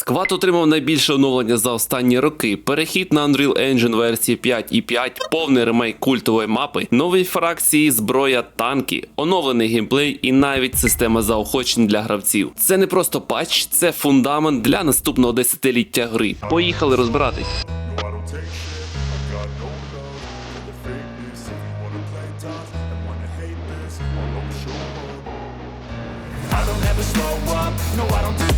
Сквад отримав найбільше оновлення за останні роки. Перехід на Unreal Engine версії 5.5, повний ремейк культової мапи, нові фракції, зброя, танки, оновлений геймплей і навіть система заохочень для гравців. Це не просто патч, це фундамент для наступного десятиліття гри. Поїхали розбиратись. No, I don't.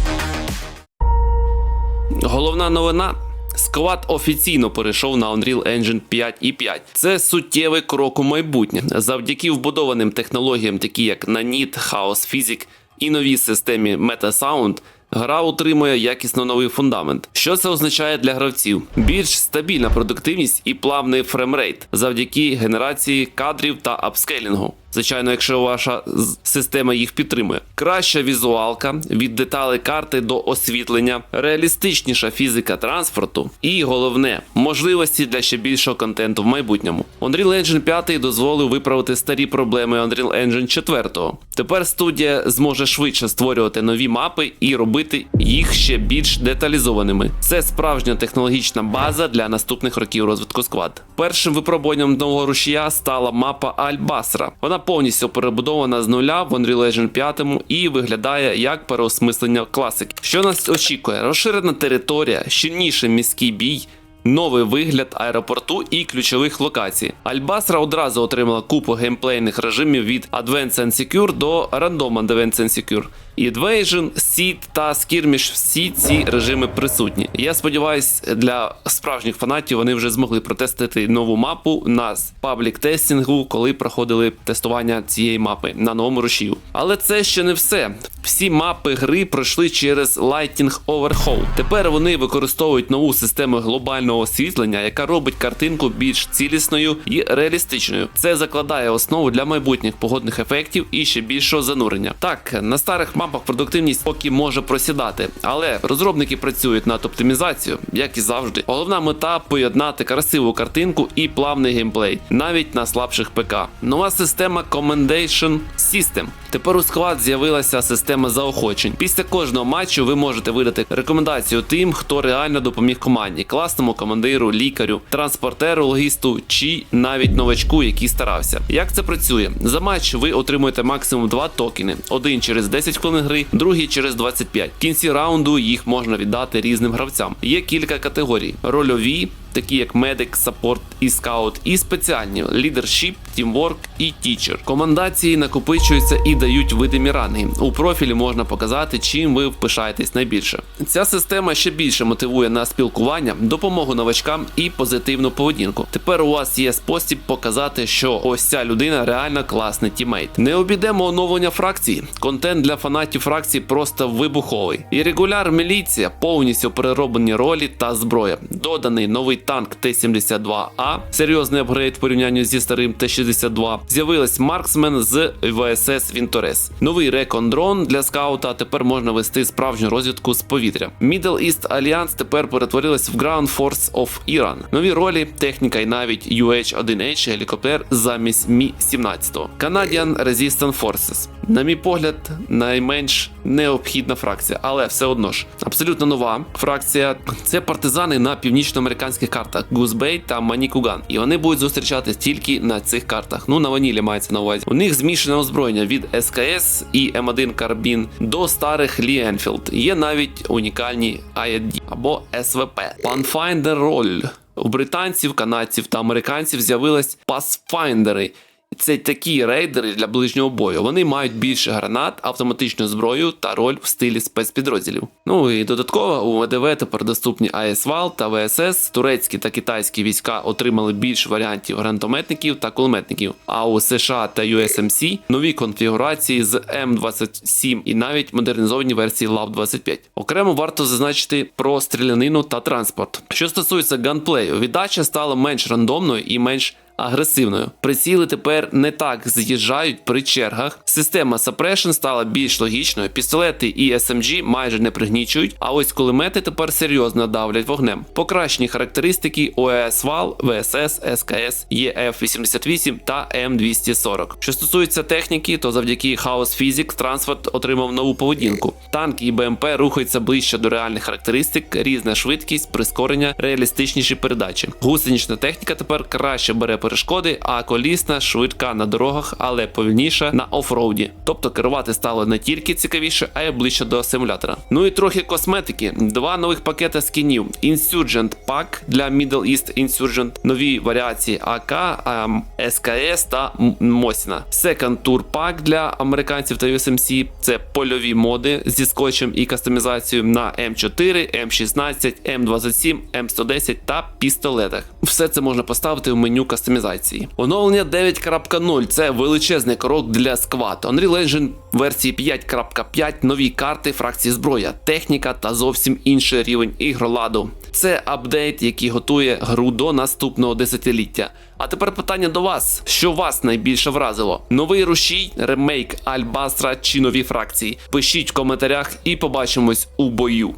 Головна новина. Сквад офіційно перейшов на Unreal Engine 5.5. Це суттєвий крок у майбутнє. Завдяки вбудованим технологіям, такі як Nanit, Chaos Physics і новій системі MetaSound, гра утримує якісно новий фундамент. Що це означає для гравців? Більш стабільна продуктивність і плавний фреймрейт завдяки генерації кадрів та апскейлінгу. Звичайно, якщо ваша система їх підтримує. Краща візуалка від деталей карти до освітлення, реалістичніша фізика транспорту і головне можливості для ще більшого контенту в майбутньому. Unreal Engine 5 дозволив виправити старі проблеми Unreal Engine 4. Тепер студія зможе швидше створювати нові мапи і робити їх ще більш деталізованими. Це справжня технологічна база для наступних років розвитку сквад. Першим випробуванням нового рушія стала мапа Альбасра. Вона повністю перебудована з нуля в Unreal Engine 5 і виглядає як переосмислення класики. Що нас очікує? Розширена територія, щільніший міський бій. Новий вигляд аеропорту і ключових локацій. Альбасра одразу отримала купу геймплейних режимів від Advanced and Secure до Random Advanced and Secure. Invasion, Seed та Skirmish – всі ці режими присутні. Я сподіваюся, для справжніх фанатів вони вже змогли протестити нову мапу на паблік тестінгу, коли проходили тестування цієї мапи на новому рушію. Але це ще не все. Всі мапи гри пройшли через Lighting Overhaul. Тепер вони використовують нову систему глобального освітлення, яка робить картинку більш цілісною і реалістичною. Це закладає основу для майбутніх погодних ефектів і ще більшого занурення. Так, на старих мапах продуктивність поки може просідати, але розробники працюють над оптимізацією, як і завжди. Головна мета поєднати красиву картинку і плавний геймплей, навіть на слабших ПК. Нова система Commendation System. Тепер у склад з'явилася система заохочень. Після кожного матчу ви можете видати рекомендацію тим, хто реально допоміг команді, класному командиру, лікарю, транспортеру, логісту чи навіть новачку, який старався. Як це працює? За матч ви отримуєте максимум два токени: один через 10 хвилин гри, другий через 25. В кінці раунду їх можна віддати різним гравцям. Є кілька категорій: рольові. Такі як медик, саппорт і скаут, і спеціальні лідершіп, тімворк і тічер. Командації накопичуються і дають видимі ранги. У профілі можна показати, чим ви впишаєтесь найбільше. Ця система ще більше мотивує на спілкування, допомогу новачкам і позитивну поведінку. Тепер у вас є спосіб показати, що ось ця людина реально класний тімейт. Не обійдемо оновлення фракції. Контент для фанатів фракції просто вибуховий. І регуляр міліція, повністю перероблені ролі та зброя. Доданий новий танк Т-72А, серйозний апгрейд в порівнянні зі старим Т-62. З'явилась марксмен з ВСС Вінторес. Новий рекондрон для скаута. Тепер можна вести справжню розвідку з повітря. Middle East Alliance тепер перетворилась в Ground Force of Iran. Нові ролі, техніка і навіть UH-1H гелікоптер замість Мі-17. Canadian Resistance Forces. На мій погляд, найменш необхідна фракція, але все одно ж абсолютно нова фракція. Це партизани на північноамериканських картах Гузбей та Манікуган. І вони будуть зустрічатись тільки на цих картах. Ну на ванілі мається на увазі. У них змішане озброєння від СКС і М1 карбін до старих Лі Енфілд. Є навіть унікальні AED або СВП. Pathfinder Roll. У британців, канадців та американців з'явились пасфайндери. Це такі рейдери для ближнього бою. Вони мають більше гранат, автоматичну зброю та роль в стилі спецпідрозділів. Ну і додатково у ВДВ тепер доступні АСВАЛ та ВСС. Турецькі та китайські війська отримали більше варіантів гранатометників та кулеметників. А у США та USMC нові конфігурації з М27 і навіть модернізовані версії LAV-25. Окремо варто зазначити про стрілянину та транспорт. Що стосується ганплею, віддача стала менш рандомною і менш агресивною. Приціли тепер не так з'їжджають при чергах. Система Suppression стала більш логічною. Пістолети і SMG майже не пригнічують, а ось кулемети тепер серйозно давлять вогнем. Покращені характеристики ОЕС ВАЛ, ВСС, СКС, ЄФ-88 та М240. Що стосується техніки, то завдяки Chaos Physics Transfert отримав нову поведінку. Танки і БМП рухаються ближче до реальних характеристик, різна швидкість, прискорення, реалістичніші передачі. Гусенична техніка тепер краще бере перешкоди, а колісна швидка на дорогах, але повільніша на офроуді. Тобто керувати стало не тільки цікавіше, а й ближче до симулятора. Ну і трохи косметики. Два нових пакети скінів: Insurgent Pack для Middle East Insurgent, нові варіації АК, ем, СКС та Мосіна. Second Tour Pack для американців та USMC. Це польові моди зі скотчем і кастомізацією на М4, М16, М27, М110 та пістолетах. Все це можна поставити в меню кастомізації. Оновлення 9.0 це величезний крок для сквад. Unreal Engine версії 5.5, нові карти, фракції зброя, техніка та зовсім інший рівень ігроладу. Це апдейт, який готує гру до наступного десятиліття. А тепер питання до вас: що вас найбільше вразило? Новий рушій, ремейк Альбастра чи нові фракції? Пишіть в коментарях і побачимось у бою.